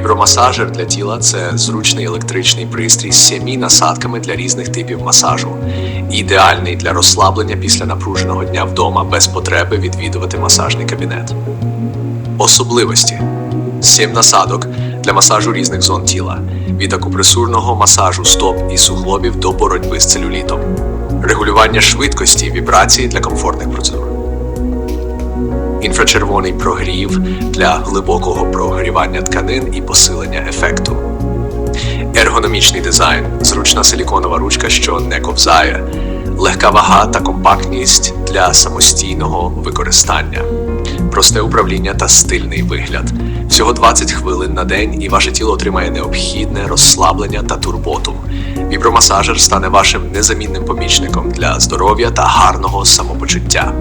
Вібромасажер для тіла це зручний електричний пристрій з сімі насадками для різних типів масажу. Ідеальний для розслаблення після напруженого дня вдома без потреби відвідувати масажний кабінет. Особливості: 7 насадок для масажу різних зон тіла, від акупресурного масажу стоп і суглобів до боротьби з целюлітом, регулювання швидкості вібрації для комфортних процедур, інфрачервоний прогрів для глибокого прогрівання тканин і посилення ефекту. Ергономічний дизайн, зручна силіконова ручка, що не ковзає, легка вага та компактність для самостійного використання, просте управління та стильний вигляд. Всього 20 хвилин на день, і ваше тіло отримає необхідне розслаблення та турботу. Вібромасажер стане вашим незамінним помічником для здоров'я та гарного самопочуття.